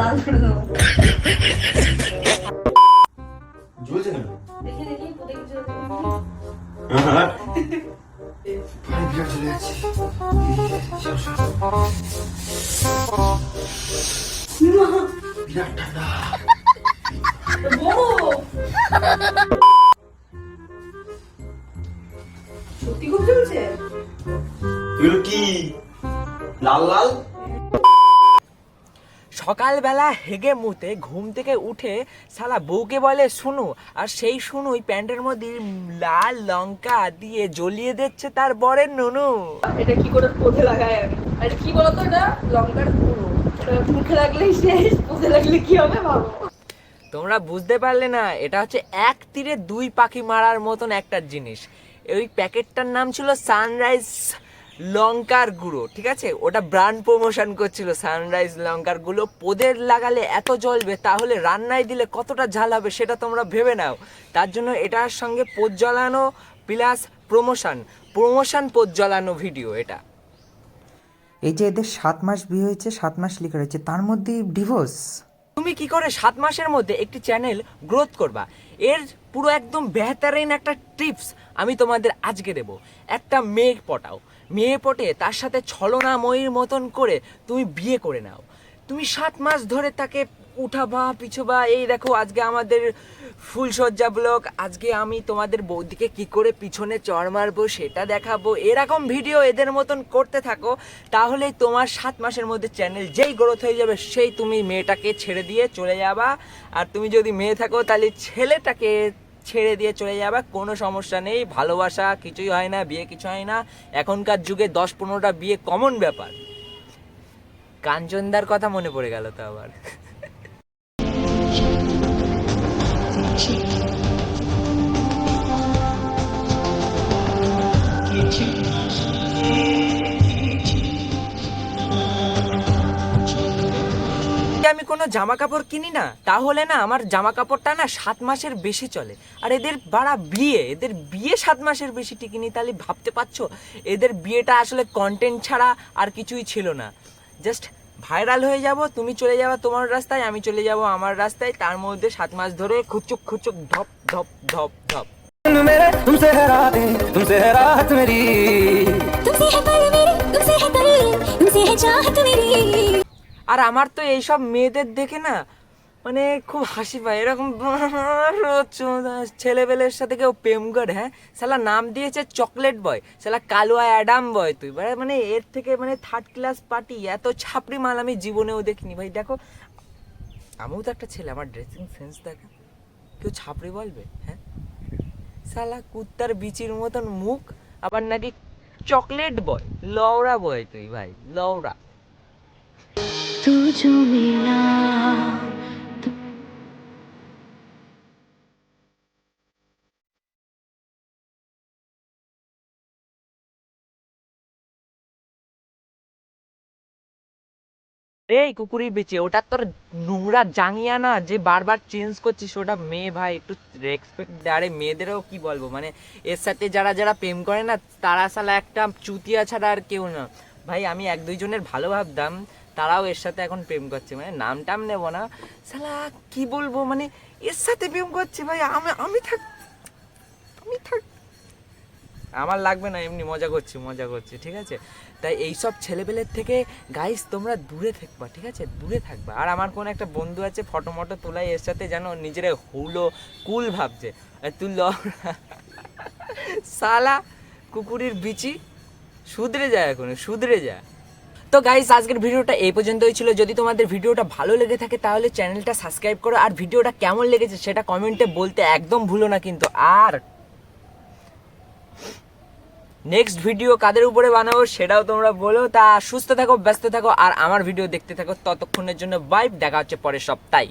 লাল করে দেবো জ্বলছে কেন দেখি দেখি পুঁতে কিছু পানি বিরাট চলে যাচ্ছে বিরাট ঠান্ডা সত্যি খুব চলছে এগুলো কি লাল লাল সকালবেলা হেগে মুতে ঘুম থেকে উঠে সালা বউকে বলে শুনু। আর সেই শুনুই প্যান্টের মধ্যে লাল লঙ্কা দিয়ে জ্বলিয়ে দিচ্ছে তার বরের নুনু। এটা কি করে পোঁতে লাগায় আমি? আর কি বলতো এটা? লঙ্কার এটা মুখে লাগলেই শেষ পোঁতে লাগলে কি হবে ভাবো? তোমরা বুঝতে পারলে না এটা হচ্ছে এক তীরে দুই পাখি মারার মতন একটা জিনিস। ওই প্যাকেটটার নাম ছিল সানরাইজ লঙ্কার গুঁড়ো ঠিক আছে? ওটা ব্র্যান্ড প্রমোশন করছিল সানরাইজ লঙ্কার গুঁড়ো। পোদের লাগালে এত জ্বলবে তাহলে রান্নায় দিলে কতটা ঝাল হবে সেটা তোমরা ভেবে নাও। তার জন্য এটার সঙ্গে পোদ জ্বালানো প্লাস প্রমোশন প্রমোশন পোদ জ্বালানো ভিডিও এটা। এই যে এদের সাত মাস বিয়ে হয়েছে সাত মাস লিখে রয়েছে তার মধ্যে ডিভোর্স তুমি কি করে সাত মাসের মধ্যে একটি চ্যানেল গ্রোথ করবা? এর পুরো একদম বেহতারিন একটা টিপস আমি তোমাদের আজকে দেব। একটা মেয়ে পটাও। মেয়ে পটে তার সাথে ছলনাময়ীর মতন করে তুমি বিয়ে করে নাও। তুমি সাত মাস ধরে তাকে উঠাবা, পিছবা, এই দেখো আজকে আমাদের ফুলসজ্জা ব্লগ, আজকে আমি তোমাদের বৌদিকে কি করে পিছনে চড় মারবো সেটা দেখাবো। এরকম ভিডিও এদের মতন করতে থাকো, তাহলে তোমার সাত মাসের মধ্যে চ্যানেল যেই গ্রোথ হয়ে যাবে সেই তুমি মেয়েটাকে ছেড়ে দিয়ে চলে যাবা। আর তুমি যদি মেয়ে থাকো, তাহলে ছেলেটাকে ছেড়ে দিয়ে চলে যাবে, কোনো সমস্যা নেই, ভালোবাসা কিছুই হয় না, বিয়ে কিছু হয় না। এখনকার যুগে দশ পনেরোটা বিয়ে কমন ব্যাপার। কাঞ্চনদার কথা মনে পড়ে গেল তো আবার। যদি আমি কোনো জামা কাপড় কিনি না তাহলে না আমার জামা কাপড়টা না সাত মাসের বেশি চলে আর এদের বাড়া বিয়ে এদের বিয়ে সাত মাসের বেশি টিকিনি তাহলে ভাবতে পারছো এদের বিয়েটা আসলে কন্টেন্ট ছাড়া আর কিছুই ছিল না জাস্ট ভাইরাল হয়ে যাব তুমি চলে যাবা তোমার রাস্তায় আমি চলে যাব আমার রাস্তায় তার মধ্যে সাত মাস ধরে খুচুক খুচুক ধপ ধপ ধপ ধপ मेरे तुमसे है रातें तुमसे है राहत मेरी तुमसे है पल मेरे तुमसे है दिल तुमसे है चाहत मेरी আর আমার তো এইসব মেয়েদের দেখে না মানে খুব হাসি পায়। এরকম ছেলেবেলের সাথে কেউ প্রেম করে হ্যাঁ? সালা নাম দিয়েছে চকলেট বয় সালা কালুয়া অ্যাডাম বয় তুই। মানে মানে এর থেকে মানে থার্ড ক্লাস পার্টি এত ছাপড়ি মাল আমি জীবনেও দেখিনি। ভাই, দেখো, আমিও তো একটা ছেলে, আমার ড্রেসিং সেন্স দেখে। কেউ ছাপড়ি বলবে হ্যাঁ? সালা কুত্তার বিচির মতন মুখ, আবার নাকি চকলেট বয় লওড়া বয় তুই, ভাই লওড়া এই কুকুরি বেঁচে, ওটা তোর নোংরা জাঙ্গিয়া না, যে বারবার চেঞ্জ করছিস ওটা মেয়ে ভাই, একটু রেসপেক্ট আরে মেয়েদেরও কি বলব মানে এর সাথে যারা যারা প্রেম করে না, তারা সালা একটা চুতিয়া ছাড়া আর কেউ না। ভাই, আমি এক দুইজনের ভালো ভাবতাম তারাও এর সাথে এখন প্রেম করছে মানে নাম টাম নেব না। সালা কি বলব মানে এর সাথে প্রেম করছে ভাই, আমি আমি থাক আমি থাক আমার লাগবে না, এমনি মজা করছি মজা করছি, ঠিক আছে? তাই এইসব ছেলেপেলের থেকে গাইস তোমরা দূরে থাকবা, ঠিক আছে? দূরে থাকবা। আর আমার কোন একটা বন্ধু আছে ফটো মটো তোলাই এর সাথে যেন নিজের হুলো কুল ভাবছে। তুই সালা কুকুরের বিচি, শুধরে যায় এখন, শুধরে যায়। তো গাইস আজকের ভিডিওটা এই পর্যন্তই ছিল। যদি তোমাদের ভিডিওটা ভালো লেগে থাকে, তাহলে চ্যানেলটা সাবস্ক্রাইব করো। আর ভিডিওটা কেমন লেগেছে সেটা কমেন্টে বলতে একদম ভুলো না কিন্তু। আর নেক্সট ভিডিও কাদের উপরে বানাবো সেটাও তোমরা বলো। তা সুস্থ থাকো, ব্যস্ত থাকো, আর আমার ভিডিও দেখতে থাকো। ততক্ষণের জন্য বাই দেখা হচ্ছে পরের সপ্তাহে।